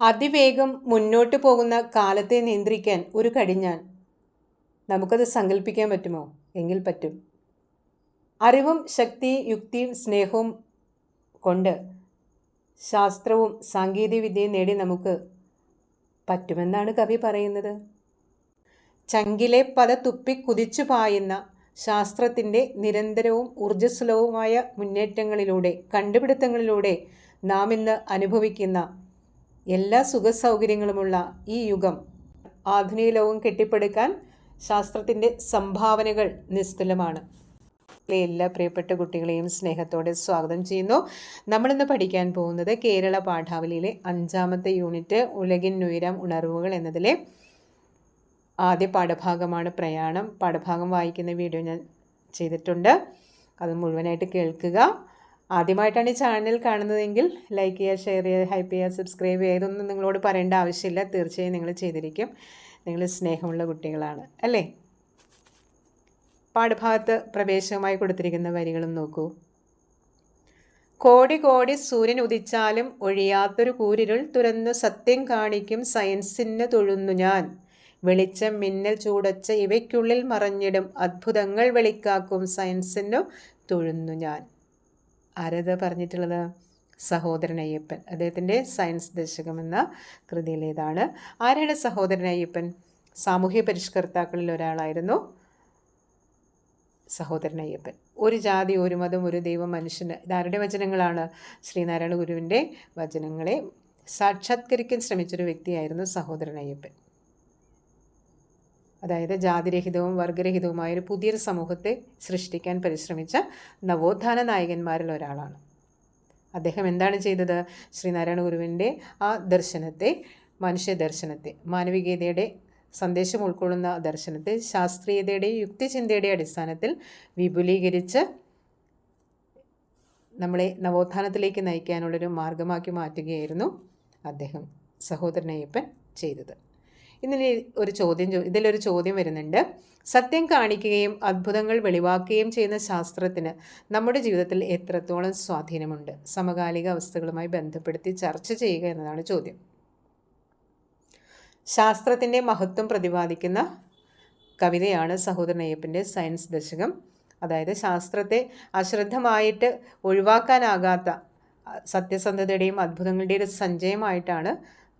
അതിവേഗം മുന്നോട്ട് പോകുന്ന കാലത്തെ നിയന്ത്രിക്കാൻ ഒരു കടിഞ്ഞാൻ. നമുക്കത് സങ്കല്പിക്കാൻ പറ്റുമോ? എങ്കിൽ പറ്റും. അറിവും ശക്തി യുക്തിയും സ്നേഹവും കൊണ്ട് ശാസ്ത്രവും സാങ്കേതികവിദ്യയും നേടി നമുക്ക് പറ്റുമെന്നാണ് കവി പറയുന്നത്. ചങ്കിലെ പല തുപ്പി കുതിച്ചു പായുന്ന ശാസ്ത്രത്തിന്റെ നിരന്തരവും ഊർജസ്വലവുമായ മുന്നേറ്റങ്ങളിലൂടെ കണ്ടുപിടുത്തങ്ങളിലൂടെ നാം ഇന്ന് അനുഭവിക്കുന്ന എല്ലാ സുഖസൗകര്യങ്ങളുമുള്ള ഈ യുഗം ആധുനിക ലോകം കെട്ടിപ്പടുക്കാൻ ശാസ്ത്രത്തിന്റെ സംഭാവനകൾ നിസ്തുലമാണ്. എല്ലാ പ്രിയപ്പെട്ട കുട്ടികളെയും സ്നേഹത്തോടെ സ്വാഗതം ചെയ്യുന്നു. നമ്മളിന്ന് പഠിക്കാൻ പോകുന്നത് കേരള പാഠാവലിയിലെ അഞ്ചാമത്തെ യൂണിറ്റ് ഉലകിൻ ഉയരം ഉണർവുകൾ എന്നതിലെ ആദ്യ പാഠഭാഗമാണ് പ്രയാണം. പാഠഭാഗം വായിക്കുന്ന വീഡിയോ ഞാൻ ചെയ്തിട്ടുണ്ട്. അത് മുഴുവനായിട്ട് കേൾക്കുക. ആദ്യമായിട്ടാണ് ഈ ചാനൽ കാണുന്നതെങ്കിൽ ലൈക്ക് ചെയ്യുക ഷെയർ ചെയ്യുക ഹൈപ്പ് ചെയ്യുക സബ്സ്ക്രൈബ് ചെയ്യുക. ഇതൊന്നും നിങ്ങളോട് പറയേണ്ട ആവശ്യമില്ല. തീർച്ചയായും നിങ്ങൾ ചെയ്തിരിക്കും. നിങ്ങൾ സ്നേഹമുള്ള കുട്ടികളാണ്. അല്ലേ? പാഠഭാഗത്ത് പ്രവേശകമായി കൊടുത്തിരിക്കുന്ന വരികളും നോക്കൂ. കോടി കോടി സൂര്യൻ ഉദിച്ചാലും ഒഴിയാത്തൊരു കൂരിരുൾ തുറന്നു സത്യം കാണിക്കും സയൻസിന് തൊഴുന്നു ഞാൻ. വെളിച്ചം മിന്നൽ ചൂടച്ച ഇവയ്ക്കുള്ളിൽ മറഞ്ഞിടും അത്ഭുതങ്ങൾ വെളിക്കാക്കും സയൻസിനു തൊഴുന്നു ഞാൻ. ആരത് പറഞ്ഞിട്ടുള്ളത്? സഹോദരൻ അയ്യപ്പൻ അദ്ദേഹത്തിന്റെ സയൻസ് ദശകം എന്ന കൃതിയിലേതാണ് ആരാണ് സഹോദരൻ അയ്യപ്പൻ സാമൂഹ്യ പരിഷ്കർത്താക്കളിൽ ഒരാളായിരുന്നു സഹോദരൻ അയ്യപ്പൻ ഒരു ജാതി ഒരു മതം ഒരു ദൈവം മനുഷ്യന് ഇതാരുടെ വചനങ്ങളാണ്? ശ്രീനാരായണ ഗുരുവിന്റെ വചനങ്ങളെ സാക്ഷാത്കരിക്കാൻ ശ്രമിച്ചൊരു വ്യക്തിയായിരുന്നു സഹോദരൻ അയ്യപ്പൻ അതായത് ജാതിരഹിതവും വർഗരഹിതവുമായ ഒരു പുതിയൊരു സമൂഹത്തെ സൃഷ്ടിക്കാൻ പരിശ്രമിച്ച നവോത്ഥാന നായകന്മാരിൽ ഒരാളാണ്. അദ്ദേഹം എന്താണ് ചെയ്തത്? ശ്രീനാരായണ ഗുരുവിന്റെ ആ ദർശനത്തെ മനുഷ്യ ദർശനത്തെ മാനവികതയുടെ സന്ദേശം ഉൾക്കൊള്ളുന്ന ദർശനത്തെ ശാസ്ത്രീയതയുടെയും യുക്തിചിന്തയുടെയും അടിസ്ഥാനത്തിൽ വിപുലീകരിച്ച് നമ്മളെ നവോത്ഥാനത്തിലേക്ക് നയിക്കാനുള്ളൊരു മാർഗമാക്കി മാറ്റുകയായിരുന്നു അദ്ദേഹം സഹോദരനയ്യപ്പൻ ചെയ്തത്. ഇന്നിനി ഒരു ചോദ്യം ഇതിലൊരു ചോദ്യം വരുന്നുണ്ട്. സത്യം കാണിക്കുകയും അത്ഭുതങ്ങൾ വെളിവാക്കുകയും ചെയ്യുന്ന ശാസ്ത്രത്തിന് നമ്മുടെ ജീവിതത്തിൽ എത്രത്തോളം സ്വാധീനമുണ്ട്? സമകാലിക അവസ്ഥകളുമായി ബന്ധപ്പെടുത്തി ചർച്ച ചെയ്യുക എന്നതാണ് ചോദ്യം. ശാസ്ത്രത്തിന്റെ മഹത്വം പ്രതിപാദിക്കുന്ന കവിതയാണ് സഹോദരൻ അയ്യപ്പന്റെ സയൻസ് ദശകം. അതായത് ശാസ്ത്രത്തെ അശ്രദ്ധമായിട്ട് ഒഴിവാക്കാനാകാത്ത സത്യസന്ധതയുടെയും അത്ഭുതങ്ങളുടെയും സഞ്ചയമായിട്ടാണ്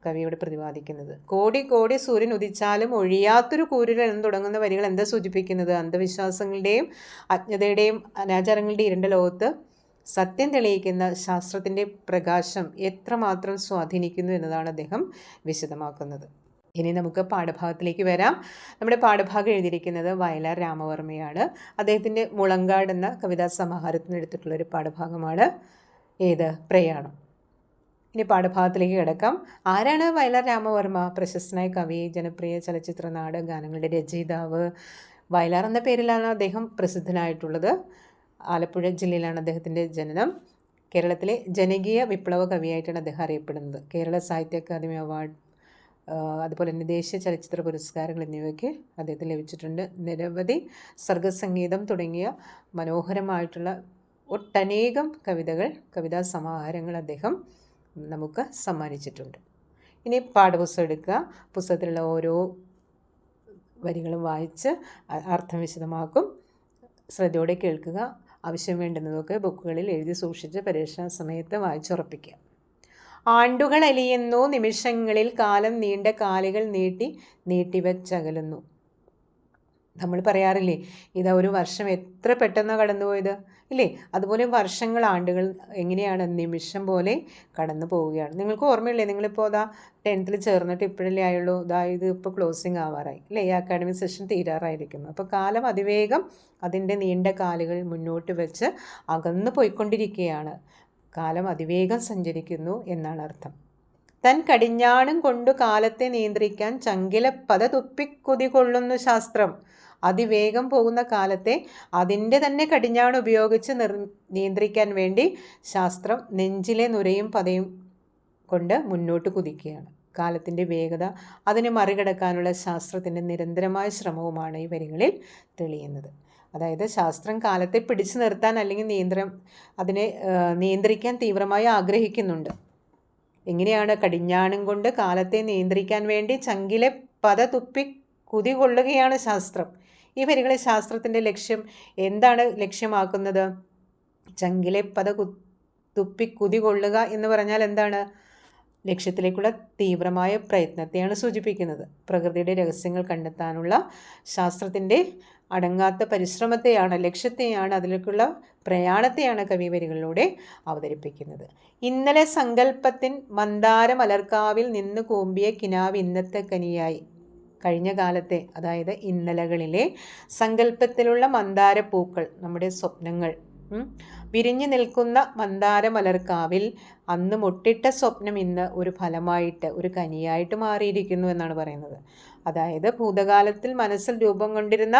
കവിയോട് പ്രതിപാദിക്കുന്നത്. കോടി കോടി സൂര്യൻ ഉദിച്ചാലും ഒഴിയാത്തൊരു കൂരിൽ എന്ന് തുടങ്ങുന്ന വരികൾ എന്താ സൂചിപ്പിക്കുന്നത്? അന്ധവിശ്വാസങ്ങളുടെയും അജ്ഞതയുടെയും അനാചാരങ്ങളുടെയും ഇരുണ്ട ലോകത്ത് സത്യം തെളിയിക്കുന്ന ശാസ്ത്രത്തിന്റെ പ്രകാശം എത്രമാത്രം സ്വാധീനിക്കുന്നു എന്നതാണ് അദ്ദേഹം വിശദമാക്കുന്നത്. ഇനി നമുക്ക് പാഠഭാഗത്തിലേക്ക് വരാം. നമ്മുടെ പാഠഭാഗം എഴുതിയിരിക്കുന്നത് വയലാർ രാമവർമ്മയാണ്. അദ്ദേഹത്തിന്റെ മുളങ്കാട് എന്ന കവിതാ സമാഹാരത്തിന് എടുത്തിട്ടുള്ള ഒരു പാഠഭാഗമാണ്. ഏത്? പ്രയാണം. ഇനി പാഠഭാഗത്തിലേക്ക് കിടക്കാം. ആരാണ് വയലാർ രാമവർമ്മ? പ്രശസ്തനായ കവി ജനപ്രിയ ചലച്ചിത്ര നാട് ഗാനങ്ങളുടെ രചയിതാവ്. വയലാർ എന്ന പേരിലാണ് അദ്ദേഹം പ്രസിദ്ധനായിട്ടുള്ളത്. ആലപ്പുഴ ജില്ലയിലാണ് അദ്ദേഹത്തിന്റെ ജനനം. കേരളത്തിലെ ജനകീയ വിപ്ലവ കവിയായിട്ടാണ് അദ്ദേഹം അറിയപ്പെടുന്നത്. കേരള സാഹിത്യ അക്കാദമി അവാർഡ് അതുപോലെ തന്നെ ദേശീയ ചലച്ചിത്ര പുരസ്കാരങ്ങൾ എന്നിവയ്ക്ക് അദ്ദേഹത്തിന് ലഭിച്ചിട്ടുണ്ട്. നിരവധി സർഗസംഗീതം തുടങ്ങിയ മനോഹരമായിട്ടുള്ള ഒട്ടനേകം കവിതകൾ കവിതാ സമാഹാരങ്ങൾ അദ്ദേഹം നമുക്ക് സമ്മാനിച്ചിട്ടുണ്ട്. ഇനി പാഠപുസ്തകം എടുക്കുക. പുസ്തകത്തിലുള്ള ഓരോ വരികളും വായിച്ച് അർത്ഥം വിശദമാക്കും. ശ്രദ്ധയോടെ കേൾക്കുക. ആവശ്യം വേണ്ടുന്നതൊക്കെ ബുക്കുകളിൽ എഴുതി സൂക്ഷിച്ച് പരീക്ഷാ സമയത്ത് വായിച്ചുറപ്പിക്കുക. ആണ്ടുകൾ അലിയുന്നു. നിമിഷങ്ങളിൽ കാലം നീണ്ട കാലുകൾ നീട്ടി നീട്ടിവച്ചകലുന്നു. നമ്മൾ പറയാറില്ലേ ഇതാ ഒരു വർഷം എത്ര പെട്ടെന്നാണ് കടന്നുപോയത്? ഇല്ലേ? അതുപോലെ വർഷങ്ങൾ ആണ്ടുകൾ എങ്ങനെയാണ് നിമിഷം പോലെ കടന്നു പോവുകയാണ്. നിങ്ങൾക്ക് ഓർമ്മയില്ലേ? നിങ്ങളിപ്പോൾ അതാ ടെൻത്തിൽ ചേർന്നിട്ട് ഇപ്പോഴല്ലേ ആയുള്ളൂ? ഇത് ഇപ്പോൾ ക്ലോസിങ് ആവാറായി. അല്ലേ ഈ അക്കാഡമിക് സെഷൻ തീരാറായിരിക്കുന്നു. അപ്പോൾ കാലം അതിവേഗം അതിന്റെ നീണ്ട കാലുകൾ മുന്നോട്ട് വെച്ച് അകന്നു പോയിക്കൊണ്ടിരിക്കുകയാണ്. കാലം അതിവേഗം സഞ്ചരിക്കുന്നു എന്നാണ് അർത്ഥം. തൻ കടിഞ്ഞാണും കൊണ്ടു കാലത്തെ നിയന്ത്രിക്കാൻ ചങ്കിലപ്പത തുപ്പിക്കുതി കൊള്ളുന്നു ശാസ്ത്രം. അതിവേഗം പോകുന്ന കാലത്തെ അതിന്റെ തന്നെ കടിഞ്ഞാണ് ഉപയോഗിച്ച് നിർ നിയന്ത്രിക്കാൻ വേണ്ടി ശാസ്ത്രം നെഞ്ചിലെ നുരയും പതയും കൊണ്ട് മുന്നോട്ട് കുതിക്കുകയാണ്. കാലത്തിന്റെ വേഗത അതിനെ മറികടക്കാനുള്ള ശാസ്ത്രത്തിന്റെ നിരന്തരമായ ശ്രമവുമാണ് ഈ വരികളിൽ തെളിയുന്നത്. അതായത് ശാസ്ത്രം കാലത്തെ പിടിച്ചു നിർത്താൻ അല്ലെങ്കിൽ നിയന്ത്രം അതിനെ നിയന്ത്രിക്കാൻ തീവ്രമായി ആഗ്രഹിക്കുന്നുണ്ട്. എങ്ങനെയാണ് കടിഞ്ഞാണും കൊണ്ട് കാലത്തെ നിയന്ത്രിക്കാൻ വേണ്ടി ചങ്കിലെ പത തുപ്പി കുതികൊള്ളുകയാണ് ശാസ്ത്രം. ഈ വരികളെ ശാസ്ത്രത്തിന്റെ ലക്ഷ്യം എന്താണ് ലക്ഷ്യമാക്കുന്നത്? ചങ്കിലെ പത കു തുപ്പി കുതികൊള്ളുക എന്ന് പറഞ്ഞാൽ എന്താണ്? ലക്ഷ്യത്തിലേക്കുള്ള തീവ്രമായ പ്രയത്നത്തെയാണ് സൂചിപ്പിക്കുന്നത്. പ്രകൃതിയുടെ രഹസ്യങ്ങൾ കണ്ടെത്താനുള്ള ശാസ്ത്രത്തിന്റെ അടങ്ങാത്ത പരിശ്രമത്തെയാണ് ലക്ഷ്യത്തെയാണ് അതിലേക്കുള്ള പ്രയാണത്തെയാണ് കവി വരികളിലൂടെ അവതരിപ്പിക്കുന്നത്. ഇന്നലെ സങ്കല്പത്തിൻ മന്ദാരമലർക്കാവിൽ നിന്ന് കൂമ്പിയ കിനാവ് ഇന്നത്തെ കനിയായി. കഴിഞ്ഞ കാലത്തെ അതായത് ഇന്നലകളിലെ സങ്കല്പത്തിലുള്ള മന്ദാരപ്പൂക്കൾ നമ്മുടെ സ്വപ്നങ്ങൾ വിരിഞ്ഞു നിൽക്കുന്ന മന്ദാര മലർക്കാവിൽ അന്ന് മുട്ടിട്ട സ്വപ്നം ഇന്ന് ഒരു ഫലമായിട്ട് ഒരു കനിയായിട്ട് മാറിയിരിക്കുന്നു എന്നാണ് പറയുന്നത്. അതായത് ഭൂതകാലത്തിൽ മനസ്സിൽ രൂപം കൊണ്ടിരുന്ന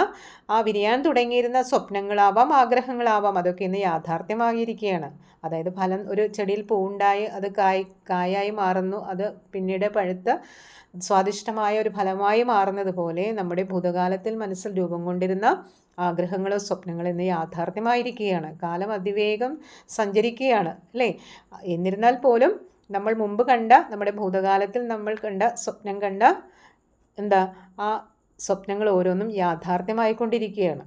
ആ വിരിയാൻ തുടങ്ങിയിരുന്ന സ്വപ്നങ്ങളാവാം ആഗ്രഹങ്ങളാവാം അതൊക്കെ ഇന്ന് യാഥാർത്ഥ്യമാകിയിരിക്കുകയാണ് അതായത് ഫലം ഒരു ചെടിയിൽ പൂവുണ്ടായി അത് കായ് കായായി മാറുന്നു അത് പിന്നീട് പഴുത്ത് സ്വാദിഷ്ടമായ ഒരു ഫലമായി മാറുന്നത് പോലെ നമ്മുടെ ഭൂതകാലത്തിൽ മനസ്സിൽ രൂപം കൊണ്ടിരുന്ന ആഗ്രഹങ്ങളോ സ്വപ്നങ്ങളോ ഇന്ന് യാഥാർത്ഥ്യമായിരിക്കുകയാണ്. കാലം അതിവേഗം സഞ്ചരിക്കുകയാണ് അല്ലേ? എന്നിരുന്നാൽ പോലും നമ്മൾ മുമ്പ് കണ്ട നമ്മുടെ ഭൂതകാലത്തിൽ നമ്മൾ കണ്ട സ്വപ്നം കണ്ട എന്താ ആ സ്വപ്നങ്ങൾ ഓരോന്നും യാഥാർത്ഥ്യമായിക്കൊണ്ടിരിക്കുകയാണ്.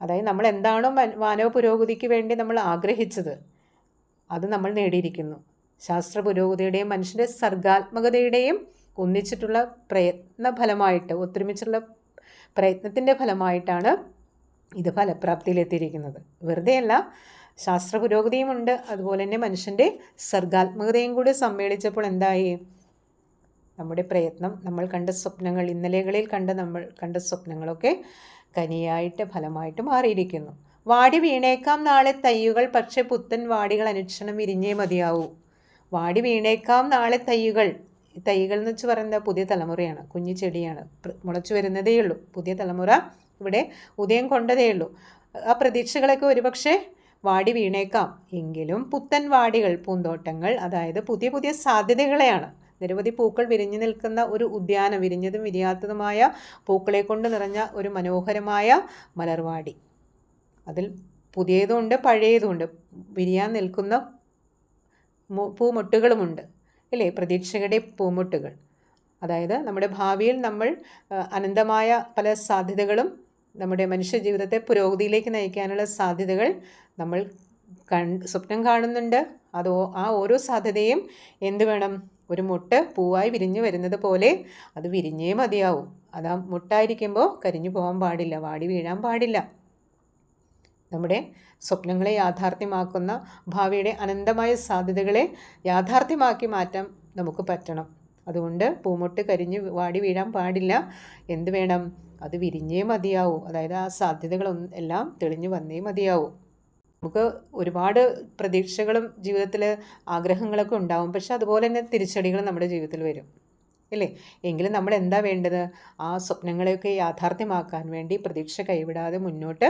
അതായത് നമ്മൾ എന്താണോ മാനവ പുരോഗതിക്ക് വേണ്ടി നമ്മൾ ആഗ്രഹിച്ചത് അത് നമ്മൾ നേടിയിരിക്കുന്നു. ശാസ്ത്ര പുരോഗതിയുടെയും മനുഷ്യന്റെ സർഗാത്മകതയുടെയും ഒന്നിച്ചിട്ടുള്ള പ്രയത്ന ഫലമായിട്ട് ഒത്തൊരുമിച്ചുള്ള പ്രയത്നത്തിന്റെ ഫലമായിട്ടാണ് ഇത് ഫലപ്രാപ്തിയിലെത്തിയിരിക്കുന്നത്. വെറുതെയല്ല ശാസ്ത്ര പുരോഗതിയുമുണ്ട് അതുപോലെ തന്നെ മനുഷ്യന്റെ സർഗാത്മകതയും കൂടി സമ്മേളിച്ചപ്പോൾ എന്തായി? നമ്മുടെ പ്രയത്നം നമ്മൾ കണ്ട സ്വപ്നങ്ങൾ ഇന്നലെകളിൽ കണ്ട നമ്മൾ കണ്ട സ്വപ്നങ്ങളൊക്കെ കനിയായിട്ട് ഫലമായിട്ട് മാറിയിരിക്കുന്നു. വാടി വീണേക്കാം നാളെ തയ്യുകൾ പക്ഷേ പുത്തൻ വാടികൾ അനുക്ഷണം വിരിഞ്ഞേ മതിയാവൂ. വാടി വീണേക്കാം നാളെ തയ്യുകൾ. തൈകൾ എന്ന് വെച്ച് പറയുന്നത് പുതിയ തലമുറയാണ്. കുഞ്ഞു ചെടിയാണ്. മുളച്ചു വരുന്നതേ ഉള്ളൂ. പുതിയ തലമുറ ഇവിടെ ഉദയം കൊണ്ടതേ ഉള്ളൂ. ആ പ്രതീക്ഷകളൊക്കെ ഒരുപക്ഷെ വാടി വീണേക്കാം. എങ്കിലും പുത്തൻ വാടികൾ പൂന്തോട്ടങ്ങൾ അതായത് പുതിയ പുതിയ സാധ്യതകളെയാണ്. നിരവധി പൂക്കൾ വിരിഞ്ഞു നിൽക്കുന്ന ഒരു ഉദ്യാനം വിരിഞ്ഞതും വിരിയാത്തതുമായ പൂക്കളെ കൊണ്ട് നിറഞ്ഞ ഒരു മനോഹരമായ മലർവാടി. അതിൽ പുതിയതുമുണ്ട് പഴയതുമുണ്ട് വിരിയാൻ നിൽക്കുന്ന പൂമൊട്ടുകളുമുണ്ട്. അല്ലേ? പ്രതീക്ഷയുടെ പൂമുട്ടുകൾ. അതായത് നമ്മുടെ ഭാവിയിൽ നമ്മൾ അനന്തമായ പല സാധ്യതകളും നമ്മുടെ മനുഷ്യ ജീവിതത്തെ പുരോഗതിയിലേക്ക് നയിക്കാനുള്ള സാധ്യതകൾ നമ്മൾ കൺ സ്വപ്നം കാണുന്നുണ്ട്. അതോ ആ ഓരോ സാധ്യതയും എന്ത് വേണം? ഒരു മുട്ട് പൂവായി വിരിഞ്ഞു വരുന്നത് പോലെ അത് വിരിഞ്ഞേ മതിയാവും. അത് ആ മുട്ടായിരിക്കുമ്പോൾ കരിഞ്ഞു പോകാൻ പാടില്ല വാടി വീഴാൻ പാടില്ല. നമ്മുടെ സ്വപ്നങ്ങളെ യാഥാർത്ഥ്യമാക്കുന്ന ഭാവിയുടെ അനന്തമായ സാധ്യതകളെ യാഥാർത്ഥ്യമാക്കി മാറ്റാൻ നമുക്ക് പറ്റണം. അതുകൊണ്ട് പൂമൊട്ട് കരിഞ്ഞ് വാടി വീഴാൻ പാടില്ല. എന്ത് വേണം? അത് വിരിഞ്ഞേ മതിയാവൂ. അതായത് ആ സാധ്യതകളൊന്നും എല്ലാം തെളിഞ്ഞു വന്നേ മതിയാവൂ. നമുക്ക് ഒരുപാട് പ്രതീക്ഷകളും ജീവിതത്തിൽ ആഗ്രഹങ്ങളൊക്കെ ഉണ്ടാവും. പക്ഷെ അതുപോലെ തന്നെ തിരിച്ചടികളും നമ്മുടെ ജീവിതത്തിൽ വരും. അല്ലേ? എങ്കിലും നമ്മൾ എന്താ വേണ്ടത്? ആ സ്വപ്നങ്ങളെയൊക്കെ യാഥാർത്ഥ്യമാക്കാൻ വേണ്ടി പ്രതീക്ഷ കൈവിടാതെ മുന്നോട്ട്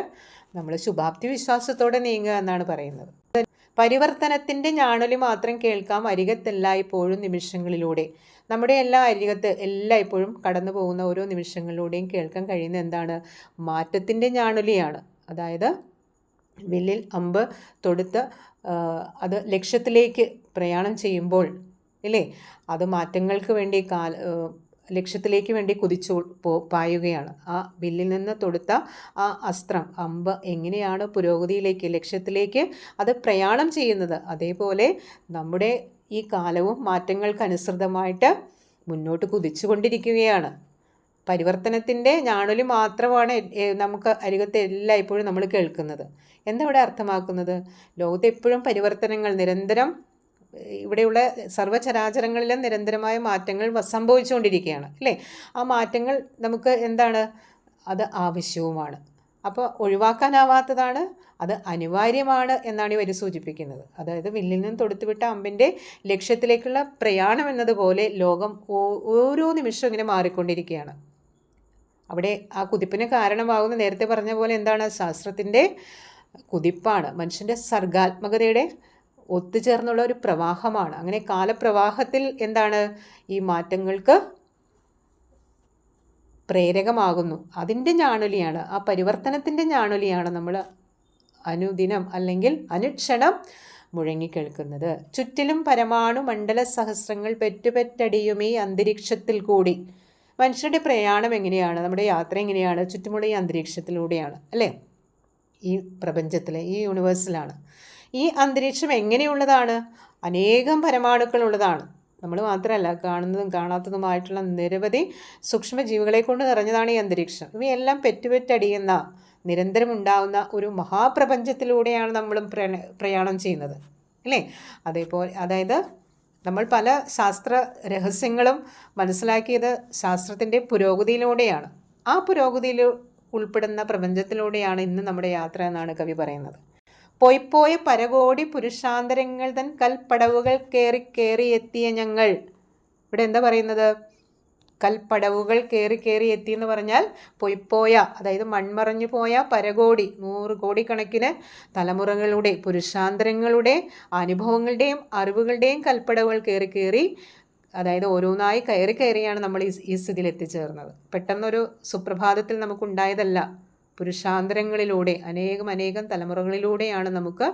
നമ്മൾ ശുഭാപ്തി വിശ്വാസത്തോടെ നീങ്ങുക എന്നാണ് പറയുന്നത്. പരിവർത്തനത്തിന്റെ ഞാണൊലി മാത്രം കേൾക്കാം അരികത്തെല്ലായ്പ്പോഴും നിമിഷങ്ങളിലൂടെ. നമ്മുടെ എല്ലാ അരികത്ത് എല്ലായ്പ്പോഴും കടന്നു പോകുന്ന ഓരോ നിമിഷങ്ങളിലൂടെയും കേൾക്കാൻ കഴിയുന്ന എന്താണ്? മാറ്റത്തിന്റെ ഞാണൊലിയാണ്. അതായത് വില്ലിൽ അമ്പ് തൊടുത്ത് അത് ലക്ഷ്യത്തിലേക്ക് പ്രയാണം ചെയ്യുമ്പോൾ ഇല്ലേ? അത് മാറ്റങ്ങൾക്ക് വേണ്ടി ലക്ഷ്യത്തിലേക്ക് വേണ്ടി കുതിച്ചു പോ പായുകയാണ്. ആ ബില്ലിൽ നിന്ന് തൊടുത്ത ആ അസ്ത്രം അമ്പ് എങ്ങനെയാണ് പുരോഗതിയിലേക്ക് ലക്ഷ്യത്തിലേക്ക് അത് പ്രയാണം ചെയ്യുന്നത്? അതേപോലെ നമ്മുടെ ഈ കാലവും മാറ്റങ്ങൾക്കനുസൃതമായിട്ട് മുന്നോട്ട് കുതിച്ചുകൊണ്ടിരിക്കുകയാണ്. പരിവർത്തനത്തിന്റെ ഞാണൊലി മാത്രമാണ് നമുക്ക് അരികത്തെ എല്ലായ്പ്പോഴും നമ്മൾ കേൾക്കുന്നത്. എന്താ ഇവിടെ അർത്ഥമാക്കുന്നത്? ലോകത്ത് എപ്പോഴും പരിവർത്തനങ്ങൾ നിരന്തരം ഇവിടെയുള്ള സർവചരാചരങ്ങളിലും നിരന്തരമായ മാറ്റങ്ങൾ സംഭവിച്ചുകൊണ്ടിരിക്കുകയാണ് അല്ലേ? ആ മാറ്റങ്ങൾ നമുക്ക് എന്താണ്? അത് ആവശ്യവുമാണ്. അപ്പോൾ ഒഴിവാക്കാനാവാത്തതാണ് അത് അനിവാര്യമാണ് എന്നാണ് ഇവർ സൂചിപ്പിക്കുന്നത്. അതായത് വില്ലിൽ നിന്ന് തൊടുത്തുവിട്ട അമ്പിന്റെ ലക്ഷ്യത്തിലേക്കുള്ള പ്രയാണം എന്നതുപോലെ ലോകം ഓരോ നിമിഷവും ഇങ്ങനെ മാറിക്കൊണ്ടിരിക്കുകയാണ്. അവിടെ ആ കുതിപ്പിന് കാരണമാകുന്ന നേരത്തെ പറഞ്ഞ പോലെ എന്താണ്? ശാസ്ത്രത്തിന്റെ കുതിപ്പാണ് മനുഷ്യന്റെ സർഗാത്മകതയുടെ ഒത്തുചേർന്നുള്ള ഒരു പ്രവാഹമാണ്. അങ്ങനെ കാലപ്രവാഹത്തിൽ എന്താണ്? ഈ മാറ്റങ്ങൾക്ക് പ്രേരകമാകുന്നു. അതിന്റെ ഞാണൊലിയാണ്. ആ പരിവർത്തനത്തിന്റെ ഞാണൊലിയാണ് നമ്മൾ അനുദിനം അല്ലെങ്കിൽ അനുക്ഷണം മുഴങ്ങിക്കേൾക്കുന്നത്. ചുറ്റിലും പരമാണു മണ്ഡല സഹസ്രങ്ങൾ പെറ്റുപെറ്റടിയും ഈ അന്തരീക്ഷത്തിൽ കൂടി. മനുഷ്യരുടെ പ്രയാണം എങ്ങനെയാണ്? നമ്മുടെ യാത്ര എങ്ങനെയാണ്? ചുറ്റുമുള്ള ഈ അന്തരീക്ഷത്തിലൂടെയാണ്. അല്ലേ? ഈ പ്രപഞ്ചത്തിലെ ഈ യൂണിവേഴ്സിലാണ്. ഈ അന്തരീക്ഷം എങ്ങനെയുള്ളതാണ്? അനേകം പരമാണുക്കളുള്ളതാണ്. നമ്മൾ മാത്രമല്ല കാണുന്നതും കാണാത്തതുമായിട്ടുള്ള നിരവധി സൂക്ഷ്മജീവികളെ കൊണ്ട് നിറഞ്ഞതാണ് ഈ അന്തരീക്ഷം. ഇവയെല്ലാം പെറ്റുപെറ്റടിയുന്ന നിരന്തരം ഉണ്ടാകുന്ന ഒരു മഹാപ്രപഞ്ചത്തിലൂടെയാണ് നമ്മളും പ്രയാണം ചെയ്യുന്നത്. അല്ലേ? അതേപോലെ അതായത് നമ്മൾ പല ശാസ്ത്ര രഹസ്യങ്ങളും മനസ്സിലാക്കിയത് ശാസ്ത്രത്തിന്റെ പുരോഗതിയിലൂടെയാണ്. ആ പുരോഗതിയിൽ ഉൾപ്പെടുന്ന പ്രപഞ്ചത്തിലൂടെയാണ് ഇന്ന് നമ്മുടെ യാത്ര എന്നാണ് കവി പറയുന്നത്. പൊയ്പോയ പരകോടി പുരുഷാന്തരങ്ങൾ തൻ കൽപ്പടവുകൾ കയറി കയറി എത്തിയ ഞങ്ങൾ. ഇവിടെ എന്താ പറയുന്നത്? കൽപ്പടവുകൾ കയറി കയറി എത്തി എന്ന് പറഞ്ഞാൽ പൊയ്പോയ അതായത് മൺമറഞ്ഞു പോയ പരകോടി നൂറ് കോടിക്കണക്കിന് തലമുറകളുടെ പുരുഷാന്തരങ്ങളുടെ അനുഭവങ്ങളുടെയും അറിവുകളുടെയും കൽപ്പടവുകൾ കയറി കയറി അതായത് ഓരോന്നായി കയറി കയറിയാണ് നമ്മൾ ഈ സ്ഥിതിയിൽ എത്തിച്ചേർന്നത്. പെട്ടെന്നൊരു സുപ്രഭാതത്തിൽ നമുക്കുണ്ടായതല്ല. പുരുഷാന്തരങ്ങളിലൂടെ അനേകം അനേകം തലമുറകളിലൂടെയാണ് നമുക്ക്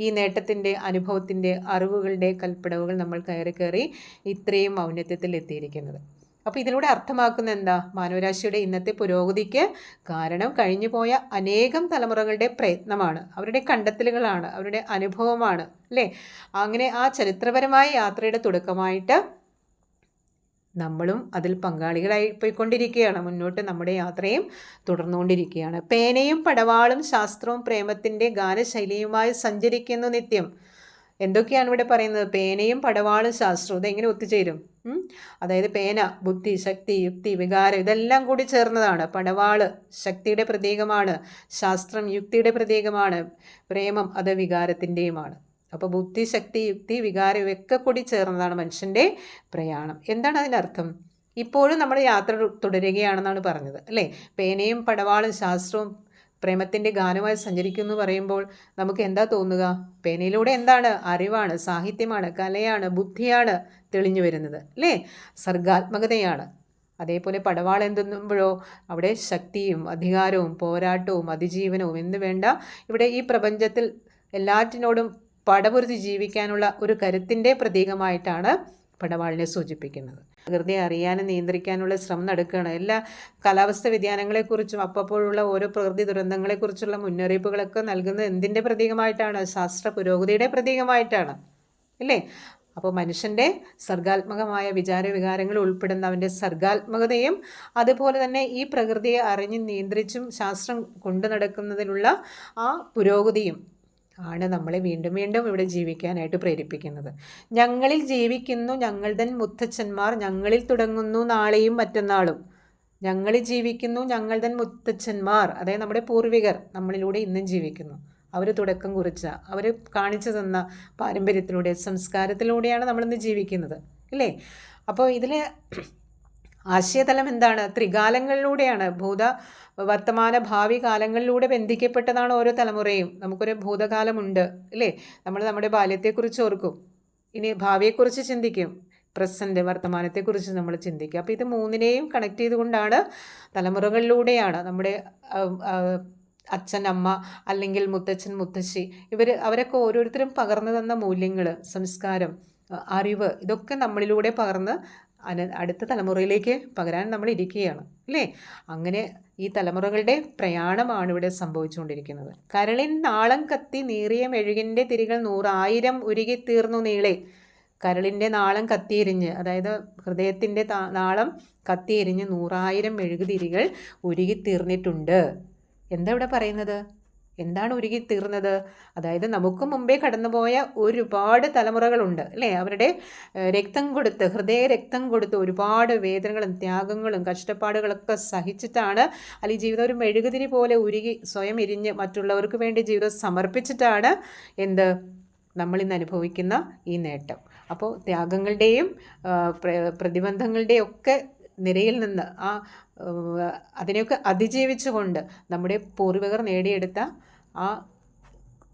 ഈ നേട്ടത്തിന്റെ അനുഭവത്തിന്റെ അറിവുകളുടെ കൽപ്പടവുകൾ നമ്മൾ കയറി കയറി ഇത്രയും ഔന്നത്യത്തിൽ എത്തിയിരിക്കുന്നത്. അപ്പോൾ ഇതിലൂടെ അർത്ഥമാക്കുന്ന എന്താ? മാനവരാശിയുടെ ഇന്നത്തെ പുരോഗതിക്ക് കാരണം കഴിഞ്ഞു പോയ അനേകം തലമുറകളുടെ പ്രയത്നമാണ്. അവരുടെ കണ്ടെത്തലുകളാണ് അവരുടെ അനുഭവമാണ് അല്ലേ? അങ്ങനെ ആ ചരിത്രപരമായ യാത്രയുടെ തുടക്കമായിട്ട് നമ്മളും അതിൽ പങ്കാളികളായി പോയിക്കൊണ്ടിരിക്കുകയാണ്. മുന്നോട്ട് നമ്മുടെ യാത്രയും തുടർന്നുകൊണ്ടിരിക്കുകയാണ്. പേനയും പടവാളും ശാസ്ത്രവും പ്രേമത്തിന്റെ ഗാനശൈലിയുമായി സഞ്ചരിക്കുന്നു നിത്യം. എന്തൊക്കെയാണ് ഇവിടെ പറയുന്നത്? പേനയും പടവാളും ശാസ്ത്രവും ഇതെങ്ങനെ ഒത്തുചേരും? അതായത് പേന ബുദ്ധി ശക്തി യുക്തി വികാരം ഇതെല്ലാം കൂടി ചേർന്നതാണ്. പടവാൾ ശക്തിയുടെ പ്രതീകമാണ്. ശാസ്ത്രം യുക്തിയുടെ പ്രതീകമാണ്. പ്രേമം അത് വികാരത്തിന്റെയുമാണ്. അപ്പോൾ ബുദ്ധി ശക്തി യുക്തി വികാരം ഇവയൊക്കെ കൂടി ചേർന്നതാണ് മനുഷ്യന്റെ പ്രയാണം. എന്താണ് അതിനർത്ഥം ഇപ്പോഴും നമ്മൾ യാത്ര തുടരുകയാണെന്നാണ് പറഞ്ഞത് അല്ലേ? പേനയും പടവാളും ശാസ്ത്രവും പ്രേമത്തിന്റെ ഗാനമായി സഞ്ചരിക്കുന്നു പറയുമ്പോൾ നമുക്ക് എന്താ തോന്നുക? പേനയിലൂടെ എന്താണ്? അറിവാണ് സാഹിത്യമാണ് കലയാണ് ബുദ്ധിയാണ് തെളിഞ്ഞു വരുന്നത് അല്ലേ? സർഗാത്മകതയാണ്. അതേപോലെ പടവാൾ എന്തെന്നുമ്പോഴോ അവിടെ ശക്തിയും അധികാരവും പോരാട്ടവും അതിജീവനവും എന്ന് വേണ്ട ഇവിടെ ഈ പ്രപഞ്ചത്തിൽ എല്ലാറ്റിനോടും പടപൊരുതി ജീവിക്കാനുള്ള ഒരു കരുത്തിന്റെ പ്രതീകമായിട്ടാണ് പടവാളിനെ സൂചിപ്പിക്കുന്നത്. പ്രകൃതി അറിയാനും നിയന്ത്രിക്കാനുള്ള ശ്രമം നടക്കുകയാണ്. എല്ലാ കാലാവസ്ഥ വ്യതിയാനങ്ങളെക്കുറിച്ചും അപ്പോഴുള്ള ഓരോ പ്രകൃതി ദുരന്തങ്ങളെക്കുറിച്ചുള്ള മുന്നറിയിപ്പുകളൊക്കെ നൽകുന്നത് എന്തിന്റെ പ്രതീകമായിട്ടാണ്? ശാസ്ത്ര പുരോഗതിയുടെ പ്രതീകമായിട്ടാണ്. ഇല്ലേ അപ്പോൾ മനുഷ്യന്റെ സർഗാത്മകമായ വിചാര വികാരങ്ങൾ ഉൾപ്പെടുന്ന അവന്റെ സർഗാത്മകതയും അതുപോലെ തന്നെ ഈ പ്രകൃതിയെ അറിഞ്ഞ് നിയന്ത്രിച്ചും ശാസ്ത്രം കൊണ്ടു നടക്കുന്നതിലുള്ള ആ പുരോഗതിയും ആണ് നമ്മളെ വീണ്ടും വീണ്ടും ഇവിടെ ജീവിക്കാനായിട്ട് പ്രേരിപ്പിക്കുന്നത്. ഞങ്ങളിൽ ജീവിക്കുന്നു ഞങ്ങൾ തൻ മുത്തച്ഛന്മാർ ഞങ്ങളിൽ തുടങ്ങുന്നു നാളെയും മറ്റന്നാളും. ഞങ്ങൾ ജീവിക്കുന്നു ഞങ്ങൾ തൻ മുത്തച്ഛന്മാർ അതായത് നമ്മുടെ പൂർവികർ നമ്മളിലൂടെ ഇന്നും ജീവിക്കുന്നു. അവർ തുടക്കം കുറിച്ച അവർ കാണിച്ചു തന്ന പാരമ്പര്യത്തിലൂടെ സംസ്കാരത്തിലൂടെയാണ് നമ്മളിന്ന് ജീവിക്കുന്നത്. ഇല്ലേ അപ്പോൾ ഇതിൽ ആശയതലം എന്താണ്? ത്രികാലങ്ങളിലൂടെയാണ്. ഭൂത വർത്തമാന ഭാവി കാലങ്ങളിലൂടെ ബന്ധിക്കപ്പെട്ടതാണ് ഓരോ തലമുറയും. നമുക്കൊരു ഭൂതകാലമുണ്ട് അല്ലേ? നമ്മൾ നമ്മുടെ ബാല്യത്തെക്കുറിച്ച് ഓർക്കും. ഇനി ഭാവിയെക്കുറിച്ച് ചിന്തിക്കും. പ്രസന്റ് വർത്തമാനത്തെക്കുറിച്ച് നമ്മൾ ചിന്തിക്കും. അപ്പോൾ ഇത് മൂന്നിനെയും കണക്ട് ചെയ്തുകൊണ്ടാണ് തലമുറകളിലൂടെയാണ് നമ്മുടെ അച്ഛൻ അമ്മ അല്ലെങ്കിൽ മുത്തച്ഛൻ മുത്തശ്ശി ഇവർ അവരൊക്കെ ഓരോരുത്തരും പകർന്നു തന്ന മൂല്യങ്ങൾ സംസ്കാരം അറിവ് ഇതൊക്കെ നമ്മളിലൂടെ പകർന്ന് അന അടുത്ത തലമുറയിലേക്ക് പകരാൻ നമ്മൾ ഇരിക്കുകയാണ് അല്ലേ? അങ്ങനെ ഈ തലമുറകളുടെ പ്രയാണമാണ് ഇവിടെ സംഭവിച്ചുകൊണ്ടിരിക്കുന്നത്. കരളിൻ നാളം കത്തി നീറിയ മെഴുകിന്റെ തിരികൾ നൂറായിരം ഉരുകി തീർന്നു നീളെ. കരളിന്റെ നാളം കത്തിയെരിഞ്ഞ് അതായത് ഹൃദയത്തിന്റെ നാളം കത്തിയെരിഞ്ഞ് നൂറായിരം മെഴുകുതിരികൾ ഉരുകി തീർന്നിട്ടുണ്ട്. എന്താ ഇവിടെ പറയുന്നത്? എന്താണ് ഉരുകി തീർന്നത്? അതായത് നമുക്ക് മുമ്പേ കടന്നുപോയ ഒരുപാട് തലമുറകളുണ്ട് അല്ലേ? അവരുടെ രക്തം കൊടുത്ത് ഹൃദയ രക്തം കൊടുത്ത് ഒരുപാട് വേദനകളും ത്യാഗങ്ങളും കഷ്ടപ്പാടുകളൊക്കെ സഹിച്ചിട്ടാണ് അല്ലെങ്കിൽ ജീവിതം ഒരു മെഴുകുതിരി പോലെ ഉരുകി സ്വയം ഇരിഞ്ഞ് മറ്റുള്ളവർക്ക് വേണ്ടി ജീവിതം സമർപ്പിച്ചിട്ടാണ് എന്ത്? നമ്മൾ ഇന്ന് അനുഭവിക്കുന്ന ഈ നേട്ടം. അപ്പോൾ ത്യാഗങ്ങളുടെയും പ്രതിബന്ധങ്ങളുടെയും ഒക്കെ നിരയിൽ നിന്ന് ആ അതിനെയൊക്കെ അതിജീവിച്ചുകൊണ്ട് നമ്മുടെ പൂർവികർ നേടിയെടുത്ത ആ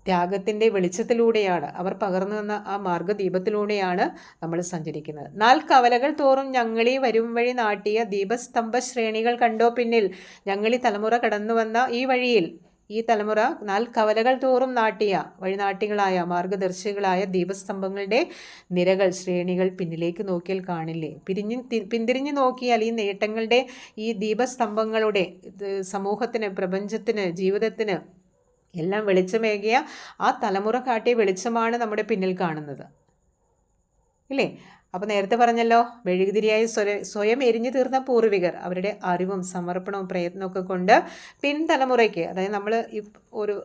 ത്യാഗത്തിന്റെ വെളിച്ചത്തിലൂടെയാണ് അവർ പകർന്നു തന്ന ആ മാർഗദീപത്തിലൂടെയാണ് നമ്മൾ സഞ്ചരിക്കുന്നത്. നാൽ കവലകൾ തോറും ഞങ്ങളി വരും വഴി നാട്ടിയ ദീപസ്തംഭ ശ്രേണികൾ കണ്ടോ പിന്നിൽ? ഞങ്ങളി തലമുറ കടന്നു വന്ന ഈ വഴിയിൽ ഈ തലമുറ കവലകൾ തോറും നാട്ടിയ വഴിനാട്ടികളായ മാർഗദർശികളായ ദീപസ്തംഭങ്ങളുടെ നിരകൾ ശ്രേണികൾ പിന്നിലേക്ക് നോക്കിയാൽ കാണില്ലേ? പിരിഞ്ഞ് പിന്തിരിഞ്ഞ് നോക്കിയാൽ ഈ നേട്ടങ്ങളുടെ ഈ ദീപസ്തംഭങ്ങളുടെ സമൂഹത്തിന് പ്രപഞ്ചത്തിന് ജീവിതത്തിന് എല്ലാം വെളിച്ചമേകിയ ആ തലമുറ കാട്ടിയ വെളിച്ചമാണ് നമ്മുടെ പിന്നിൽ കാണുന്നത്. ഇല്ലേ? അപ്പോൾ നേരത്തെ പറഞ്ഞല്ലോ മെഴുകുതിരിയായി സ്വയം എരിഞ്ഞു തീർന്ന പൂർവികർ അവരുടെ അറിവും സമർപ്പണവും പ്രയത്നമൊക്കെ കൊണ്ട് പിൻതലമുറയ്ക്ക് അതായത് നമ്മൾ ഒരു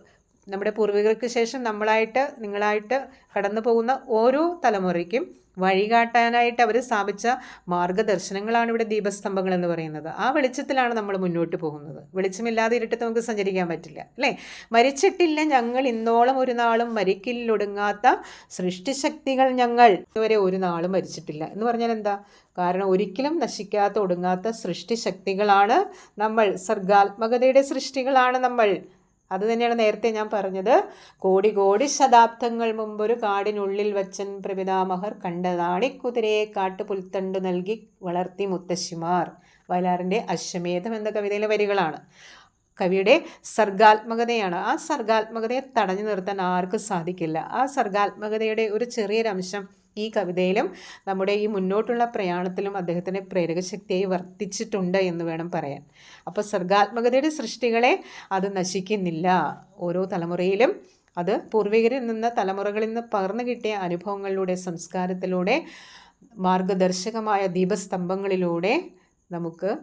നമ്മുടെ പൂർവികർക്ക് ശേഷം നമ്മളായിട്ട് നിങ്ങളായിട്ട് കടന്നു പോകുന്ന ഓരോ തലമുറയ്ക്കും വഴികാട്ടാനായിട്ട് അവർ സ്ഥാപിച്ച മാർഗദർശനങ്ങളാണ് ഇവിടെ ദീപസ്തംഭങ്ങൾ എന്ന് പറയുന്നത്. ആ വെളിച്ചത്തിലാണ് നമ്മൾ മുന്നോട്ട് പോകുന്നത്. വെളിച്ചമില്ലാതെ ഇരുട്ടത്ത് നമുക്ക് സഞ്ചരിക്കാൻ പറ്റില്ല അല്ലേ? മരിച്ചിട്ടില്ല ഞങ്ങൾ ഇന്നോളം ഒരു നാളും മരിക്കില്ലൊടുങ്ങാത്ത സൃഷ്ടിശക്തികൾ ഞങ്ങൾ ഇതുവരെ ഒരു നാളും മരിച്ചിട്ടില്ല എന്ന് പറഞ്ഞാൽ എന്താ? കാരണം ഒരിക്കലും നശിക്കാത്ത ഒടുങ്ങാത്ത സൃഷ്ടിശക്തികളാണ് നമ്മൾ സർഗാത്മകതയുടെ സൃഷ്ടികളാണ് നമ്മൾ അത് തന്നെയാണ് നേരത്തെ ഞാൻ പറഞ്ഞത്. കോടി കോടി ശതാബ്ദങ്ങൾ മുമ്പൊരു കാടിനുള്ളിൽ വച്ചൻ പ്രപിതാമഹർ കണ്ടതാണിക്കുതിരയെ കാട്ടുപുൽത്തണ്ട് നൽകി വളർത്തി മുത്തശ്ശിമാർ. വയലാറിന്റെ അശ്വമേധം എന്ന കവിതയിലെ വരികളാണ്. കവിയുടെ സർഗാത്മകതയാണ്. ആ സർഗാത്മകതയെ തടഞ്ഞു നിർത്താൻ ആർക്കും സാധിക്കില്ല. ആ സർഗാത്മകതയുടെ ഒരു ചെറിയൊരംശം ഈ കവിതയിലും നമ്മുടെ ഈ മുന്നോട്ടുള്ള പ്രയാണത്തിലും അദ്ദേഹത്തിന്റെ പ്രേരകശക്തിയായി വർത്തിച്ചിട്ടുണ്ട് എന്ന് വേണം പറയാൻ. അപ്പോൾ സർഗാത്മകതയുടെ സൃഷ്ടികളെ അത് നശിക്കുന്നില്ല. ഓരോ തലമുറയിലും അത് പൂർവികരിൽ നിന്ന് തലമുറകളിൽ നിന്ന് പകർന്നു കിട്ടിയ അനുഭവങ്ങളിലൂടെ സംസ്കാരത്തിലൂടെ മാർഗദർശകമായ ദീപസ്തംഭങ്ങളിലൂടെ നമുക്ക്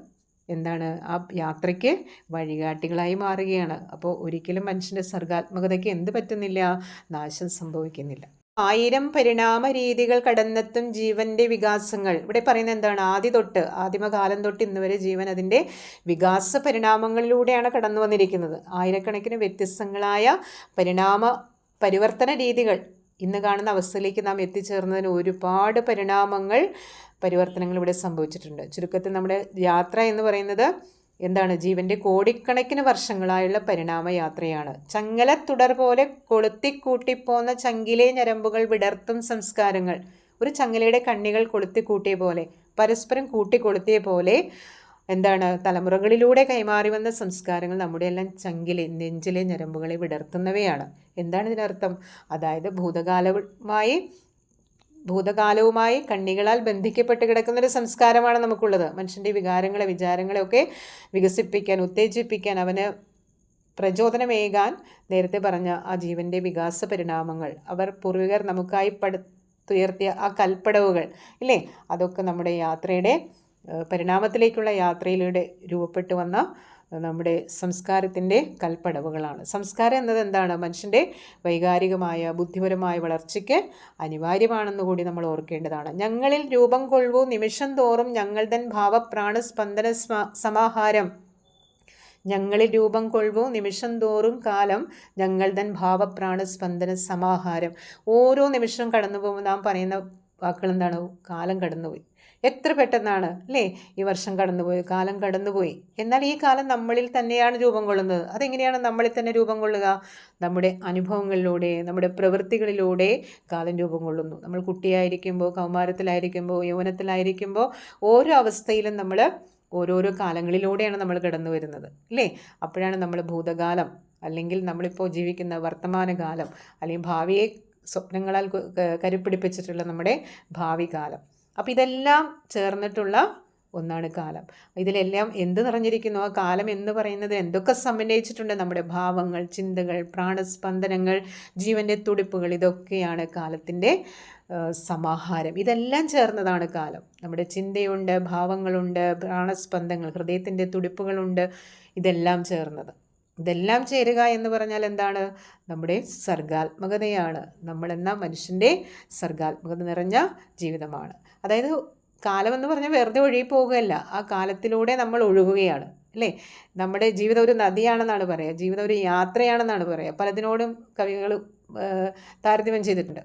എന്താണ് ആ യാത്രയ്ക്ക് വഴികാട്ടികളായി മാറുകയാണ്. അപ്പോൾ ഒരിക്കലും മനുഷ്യന്റെ സർഗാത്മകതയ്ക്ക് എന്ത് പറ്റുന്നില്ല? നാശം സംഭവിക്കുന്നില്ല. ആയിരം പരിണാമ രീതികൾ കടന്നെത്തും ജീവന്റെ വികാസങ്ങൾ. ഇവിടെ പറയുന്നത് എന്താണ്? ആദ്യ തൊട്ട് ആദിമകാലം തൊട്ട് ഇന്ന് വരെ ജീവൻ അതിന്റെ വികാസ പരിണാമങ്ങളിലൂടെയാണ് കടന്നു വന്നിരിക്കുന്നത്. ആയിരക്കണക്കിന് വ്യത്യസ്തങ്ങളായ പരിണാമ പരിവർത്തന രീതികൾ ഇന്ന് കാണുന്ന അവസ്ഥയിലേക്ക് നാം എത്തിച്ചേർന്നതിന് ഒരുപാട് പരിണാമങ്ങൾ പരിവർത്തനങ്ങൾ ഇവിടെ സംഭവിച്ചിട്ടുണ്ട്. ചുരുക്കത്തിൽ നമ്മുടെ യാത്ര എന്ന് പറയുന്നത് എന്താണ്? ജീവന്റെ കോടിക്കണക്കിന് വർഷങ്ങളായുള്ള പരിണാമയാത്രയാണ് ചങ്ങല തുടർ പോലെ കൊളുത്തിക്കൂട്ടിപ്പോന്ന ചങ്കിലെ ഞരമ്പുകൾ വിടർത്തും സംസ്കാരങ്ങൾ. ഒരു ചങ്ങലയുടെ കണ്ണികൾ കൊളുത്തിക്കൂട്ടിയ പോലെ പരസ്പരം കൂട്ടിക്കൊളുത്തിയ പോലെ എന്താണ്? തലമുറകളിലൂടെ കൈമാറി വന്ന സംസ്കാരങ്ങൾ നമ്മുടെ എല്ലാം ചങ്കിലെ നെഞ്ചിലെ ഞരമ്പുകളെ വിടർത്തുന്നവയാണ്. എന്താണ് ഇതിനർത്ഥം? അതായത് ഭൂതകാലവുമായി ഭൂതകാലവുമായി കണ്ണികളാൽ ബന്ധിക്കപ്പെട്ട് കിടക്കുന്ന ഒരു സംസ്കാരമാണ് നമുക്കുള്ളത്. മനുഷ്യന്റെ വികാരങ്ങളെ വിചാരങ്ങളെ ഒക്കെ വികസിപ്പിക്കാൻ ഉത്തേജിപ്പിക്കാൻ അവന് പ്രചോദനമേകാൻ നേരത്തെ പറഞ്ഞ ആ ജീവന്റെ വികാസ പരിണാമങ്ങൾ അവർ പൂർവികർ നമുക്കായി പടുത്തുയർത്തിയ ആ കൽപ്പടവുകൾ ഇല്ലേ? അതൊക്കെ നമ്മുടെ യാത്രയുടെ പരിണാമത്തിലേക്കുള്ള യാത്രയിലൂടെ രൂപപ്പെട്ടു വന്ന നമ്മുടെ സംസ്കാരത്തിന്റെ കൽപ്പടവുകളാണ്. സംസ്കാരം എന്നത് എന്താണ്? മനുഷ്യന്റെ വൈകാരികമായ ബുദ്ധിപരമായ വളർച്ചയ്ക്ക് അനിവാര്യമാണെന്ന് കൂടി നമ്മൾ ഓർക്കേണ്ടതാണ്. ഞങ്ങളിൽ രൂപം കൊള്ളൂ നിമിഷം തോറും ഞങ്ങൾ തൻ ഭാവപ്രാണ സ്പന്ദന സമാഹാരം. ഞങ്ങളിൽ രൂപം കൊള്ളൂ നിമിഷം തോറും കാലം ഞങ്ങൾ തൻ ഭാവപ്രാണ സ്പന്ദന സമാഹാരം. ഓരോ നിമിഷം കടന്നു പോകുമ്പോൾ നാം പറയുന്ന വാക്കുകൾ എന്താണ് കാലം കടന്നുപോയി. എത്ര പെട്ടെന്നാണ് അല്ലേ? ഈ വർഷം കടന്നുപോയി കാലം കടന്നുപോയി. എന്നാൽ ഈ കാലം നമ്മളിൽ തന്നെയാണ് രൂപം കൊള്ളുന്നത്. അതെങ്ങനെയാണ് നമ്മളിൽ തന്നെ രൂപം കൊള്ളുക? നമ്മുടെ അനുഭവങ്ങളിലൂടെ നമ്മുടെ പ്രവൃത്തികളിലൂടെ കാലം രൂപം കൊള്ളുന്നു. നമ്മൾ കുട്ടിയായിരിക്കുമ്പോൾ കൗമാരത്തിലായിരിക്കുമ്പോൾ യൗവനത്തിലായിരിക്കുമ്പോൾ ഓരോ അവസ്ഥയിലും നമ്മൾ ഓരോരോ കാലങ്ങളിലൂടെയാണ് നമ്മൾ കടന്നു വരുന്നത്. അല്ലേ? അപ്പോഴാണ് നമ്മൾ ഭൂതകാലം അല്ലെങ്കിൽ നമ്മളിപ്പോൾ ജീവിക്കുന്ന വർത്തമാനകാലം അല്ലെങ്കിൽ ഭാവിയെ സ്വപ്നങ്ങളാൽ കരുപ്പിടിപ്പിച്ചിട്ടുള്ള നമ്മുടെ ഭാവി കാലം. അപ്പോൾ ഇതെല്ലാം ചേർന്നിട്ടുള്ള ഒന്നാണ് കാലം. ഇതിലെല്ലാം എന്ത് നിറഞ്ഞിരിക്കുന്നു? ആ കാലം എന്ന് പറയുന്നത് എന്തൊക്കെ സമന്വയിച്ചിട്ടുണ്ട് നമ്മുടെ ഭാവങ്ങൾ ചിന്തകൾ പ്രാണസ്പന്ദനങ്ങൾ ജീവന്റെ തുടിപ്പുകൾ ഇതൊക്കെയാണ് കാലത്തിന്റെ സമാഹാരം. ഇതെല്ലാം ചേർന്നതാണ് കാലം. നമ്മുടെ ചിന്തയുണ്ട് ഭാവങ്ങളുണ്ട് പ്രാണസ്പന്ദങ്ങൾ ഹൃദയത്തിന്റെ തുടിപ്പുകളുണ്ട് ഇതെല്ലാം ചേർന്നത്. ഇതെല്ലാം ചേരുക എന്ന് പറഞ്ഞാൽ എന്താണ്? നമ്മുടെ സർഗാത്മകതയാണ്. നമ്മളെന്ന മനുഷ്യന്റെ സർഗാത്മകത നിറഞ്ഞ ജീവിതമാണ്. അതായത് കാലമെന്ന് പറഞ്ഞാൽ വെറുതെ ഒഴുകി പോകുകയല്ല. ആ കാലത്തിലൂടെ നമ്മൾ ഒഴുകുകയാണ് അല്ലേ? നമ്മുടെ ജീവിതം ഒരു നദിയാണെന്നാണ് പറയുക. ജീവിതം ഒരു യാത്രയാണെന്നാണ് പറയുക. പലതിനോടും കവികൾ താരതമ്യം ചെയ്തിട്ടുണ്ട്.